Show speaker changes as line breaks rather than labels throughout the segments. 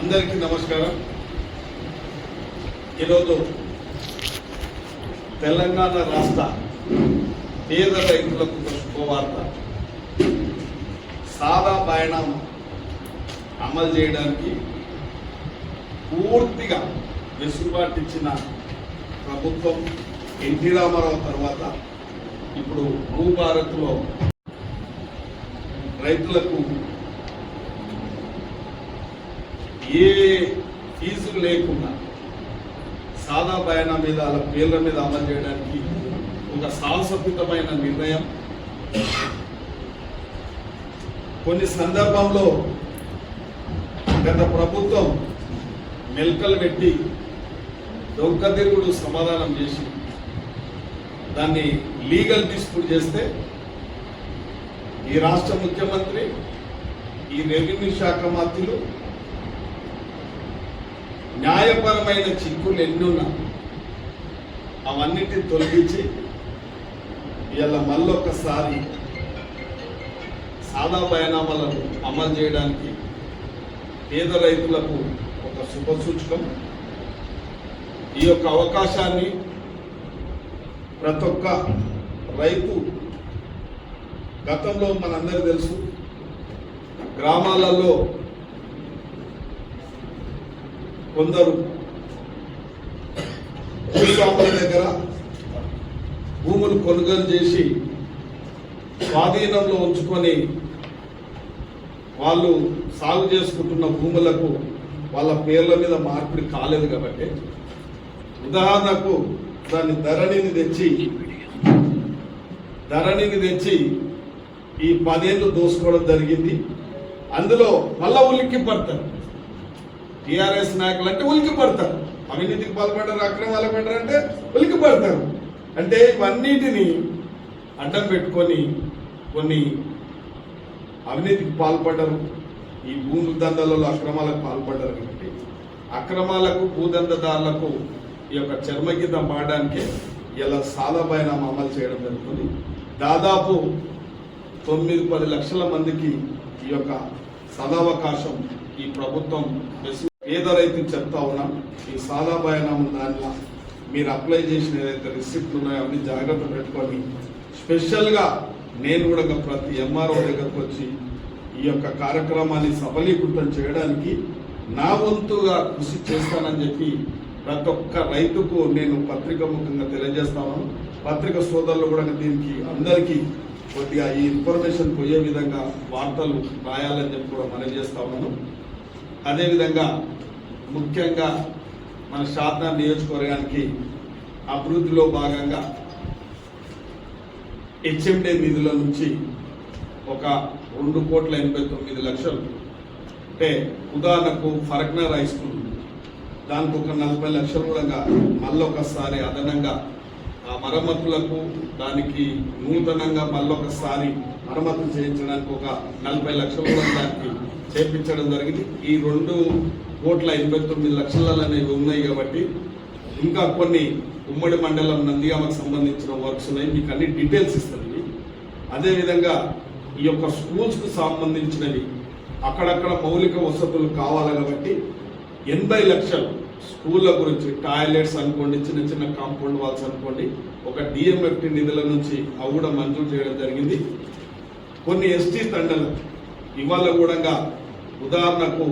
అందరికీ నమస్కారం. ఈరోజు తెలంగాణ రాష్ట్ర పేద రైతులకు శుభవార్త. సాదా పయణం అమలు చేయడానికి పూర్తిగా వెసులుబాటు ఇచ్చిన ప్రభుత్వం ఎన్టీ రామారావు తర్వాత ఇప్పుడు భూభారత్లో రైతులకు ఏ ఫీజు లేకుండా సాదా బయానా మీద వాళ్ళ పేర్ల మీద అమలు చేయడానికి ఒక సాహసోపితమైన నిర్ణయం. కొన్ని సందర్భంలో గత ప్రభుత్వం మెల్కలు పెట్టి దొంగతిరుగుడు సమాధానం చేసి దాన్ని లీగల్ డిస్ప్యూట్ చేస్తే ఈ రాష్ట్ర ముఖ్యమంత్రి ఈ రెవెన్యూ శాఖ మంత్రులు న్యాయపరమైన చిక్కులు ఎన్నున్నా అవన్నిటిని తొలగించి ఇలా మళ్ళొక్కసారి సాదా బయనామాలను అమలు చేయడానికి పేద రైతులకు ఒక శుభసూచకం. ఈ యొక్క అవకాశాన్ని ప్రతి ఒక్క రైతు గతంలో మనందరికీ తెలుసు గ్రామాలలో కొందరు భూస్వాముల దగ్గర భూములు కొనుగోలు చేసి స్వాధీనంలో ఉంచుకొని వాళ్ళు సాగు చేసుకుంటున్న భూములకు వాళ్ళ పేర్ల మీద మార్పిడి కాలేదు కాబట్టి ఉదాహరణకు దాన్ని ధరణిని తెచ్చి ధరణిని తెచ్చి ఈ పదేళ్ళు దోసుకోవడం జరిగింది. అందులో మళ్ళా ఉలిక్కి పడతారు టీఆర్ఎస్ నాయకులు అంటే ఉలికి పడతారు అవినీతికి పాల్పడ్డారు అక్రమాలు పడ్డారు అంటే ఉలికి పడతారు అంటే ఇవన్నిటిని అడ్డం పెట్టుకొని కొన్ని అవినీతికి పాల్పడ్డారు ఈ భూమి దందాలలో అక్రమాలకు పాల్పడ్డారు కాబట్టి అక్రమాలకు భూదందదారులకు ఈ యొక్క చర్మగీతం పాడడానికి ఇలా సాదాపైన అమలు చేయడం జరుగుతుంది. దాదాపు తొమ్మిది పది లక్షల మందికి ఈ యొక్క సదావకాశం ఈ ప్రభుత్వం పేద రైతులు చెప్తా ఉన్నాం ఈ సాదా బయనామం దానిలో మీరు అప్లై చేసిన ఏదైతే రిసిప్ట్లు ఉన్నాయో అన్ని జాగ్రత్త పెట్టుకొని స్పెషల్గా నేను కూడా ప్రతి ఎంఆర్ఓ దగ్గరకు వచ్చి ఈ యొక్క కార్యక్రమాన్ని సఫలీకృతం చేయడానికి నా వంతుగా కృషి చేస్తానని చెప్పి ప్రతి ఒక్క రైతుకు నేను పత్రిక ముఖంగా తెలియజేస్తాను పత్రిక సోదరులు కూడా దీనికి అందరికీ కొద్దిగా ఈ ఇన్ఫర్మేషన్ పోయే విధంగా వార్తలు రాయాలని చెప్పి కూడా మనం చేస్తా ఉన్నాను. అదేవిధంగా ముఖ్యంగా మన శారదా నియోజకవర్గానికి అభివృద్ధిలో భాగంగా హెచ్ఎండే నిధుల నుంచి ఒక రెండు కోట్ల ఎనభై తొమ్మిది లక్షలు అంటే ఉదాహరణకు ఫరక్నర్ హై స్కూల్ దానికి ఒక నలభై లక్షలు కూడా మళ్ళీ ఒకసారి అదనంగా మరమ్మతులకు దానికి నూతనంగా మళ్ళొకసారి మరమ్మతులు చేయించడానికి ఒక నలభై లక్షలు కూడా దానికి చేపించడం జరిగింది. ఈ రెండు కోట్ల ఎనభై తొమ్మిది లక్షలు అనేవి ఉన్నాయి కాబట్టి ఇంకా కొన్ని ఉమ్మడి మండలం నందిగామకు సంబంధించిన వర్క్స్ ఉన్నాయి. మీకు అన్ని డీటెయిల్స్ ఇస్తుంది అదేవిధంగా ఈ యొక్క స్కూల్స్కు సంబంధించినవి అక్కడక్కడ మౌలిక వసతులు కావాలి కాబట్టి ఎనభై లక్షలు స్కూళ్ళ గురించి టాయిలెట్స్ అనుకోండి చిన్న చిన్న కాంపౌండ్ వాల్స్ అనుకోండి ఒక డిఎంఎఫ్టి నిధుల నుంచి అవి కూడా మంజూరు చేయడం జరిగింది. కొన్ని ఎస్టీ తండలు ఇవాళ కూడా ఉదాహరణకు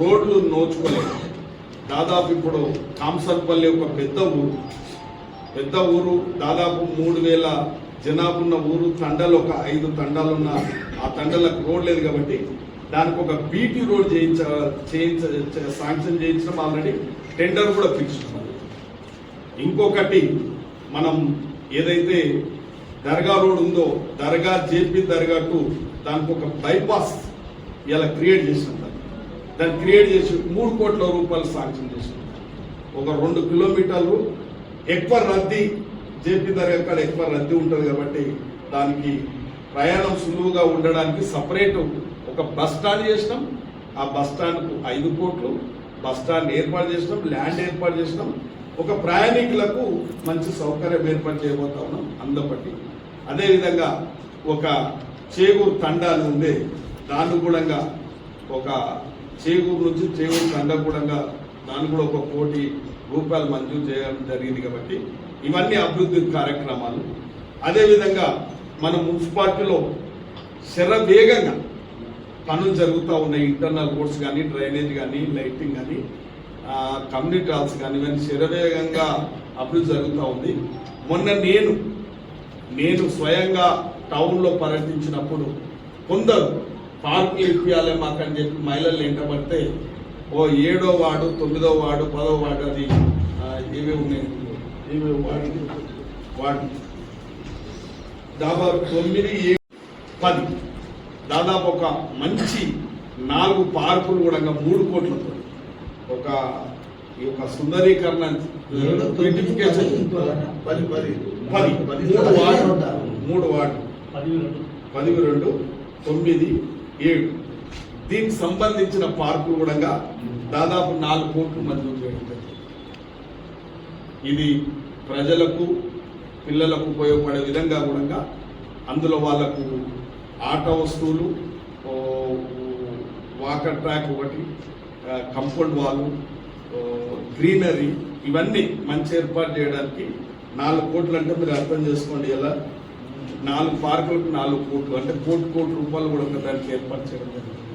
రోడ్లు నోచుకోలేదు. దాదాపు ఇప్పుడు కాంసర్పల్లి ఒక పెద్ద ఊరు. పెద్ద ఊరు దాదాపు మూడు వేల జనాభా ఉన్న ఊరు తండలు ఒక ఐదు తండాలున్న ఆ తండలకు రోడ్ లేదు కాబట్టి దానికి ఒక బీటీ రోడ్ చేయించ చేయించ శాంక్షన్ చేయించడం ఆల్రెడీ టెండర్ కూడా పిలుచుకున్నాం ఇంకొకటి మనం ఏదైతే దర్గా రోడ్ ఉందో దర్గా జేపీ దర్గా టు దానికి ఒక బైపాస్ ఇలా క్రియేట్ చేసినాం దాన్ని. దాన్ని క్రియేట్ చేసి మూడు కోట్ల రూపాయలు శాంక్షన్ చేసినాం. ఒక రెండు కిలోమీటర్లు ఎక్కువ రద్దీ జేపీ దర్గా కాడ ఎక్కువ రద్దీ ఉంటుంది కాబట్టి దానికి ప్రయాణం సులువుగా ఉండడానికి సపరేట్ ఒక బస్ స్టాండ్ చేసినాం ఆ బస్ స్టాండ్కు ఐదు కోట్లు బస్ స్టాండ్ ఏర్పాటు చేసినాం ల్యాండ్ ఏర్పాటు చేసినాం. ఒక ప్రయాణికులకు మంచి సౌకర్యం ఏర్పాటు చేయబోతా ఉన్నాం అందపట్టి. అదేవిధంగా ఒక చేగూరు తండాలు ఉండే ఉంది దాన్ని కూడా ఒక చేగూరు నుంచి చేగూరు కండకూడంగా దాన్ని కూడా ఒక కోటి రూపాయలు మంజూరు చేయడం జరిగింది కాబట్టి ఇవన్నీ అభివృద్ధి కార్యక్రమాలు. అదేవిధంగా మన మున్సిపాలిటీలో శరవేగంగా పనులు జరుగుతూ ఉన్నాయి ఇంటర్నల్ రోడ్స్ కానీ డ్రైనేజ్ కానీ లైటింగ్ కానీ కమ్యూనిటీ హాల్స్ కానీ ఇవన్నీ శరవేగంగా అభివృద్ధి జరుగుతూ ఉంది. మొన్న నేను నేను స్వయంగా టౌన్లో పర్యటించినప్పుడు కొందరు పార్కులు ఇప్పియాలి మాకు అని చెప్పి మహిళలు ఎంటబడితే ఓ ఏడో వార్డు తొమ్మిదో వార్డు పదో వార్డు అది ఏమేమి ఉన్నాయి ఏమేమి వాడు వాడు దాదాపు తొమ్మిది ఏ- పది. దాదాపు ఒక మంచి నాలుగు పార్కులు కూడా మూడు కోట్లతో. ఒక ఈ యొక్క సుందరీకరణ బ్యూటిఫికేషన్
పది పది
పది మూడు వార్డు. మూడు వార్డు. పది రెండు తొమ్మిది ఏడు. దీనికి సంబంధించిన పార్కులు కూడా దాదాపు నాలుగు కోట్లు మంజూరు చేయడం. ఇది ప్రజలకు పిల్లలకు ఉపయోగపడే విధంగా కూడా అందులో వాళ్ళకు ఆట వస్తువులు వాకర్ ట్రాక్ ఒకటి కంపౌండ్ వాల్ గ్రీనరీ ఇవన్నీ మంచి ఏర్పాటు చేయడానికి నాలుగు కోట్లు అంటే మీరు అర్థం చేసుకోండి ఎలా? నాలుగు పార్కులకు నాలుగు కోట్లు అంటే కోటి కోటి రూపాయలు కూడా దానికి ఏర్పాటు చేయడం జరిగింది.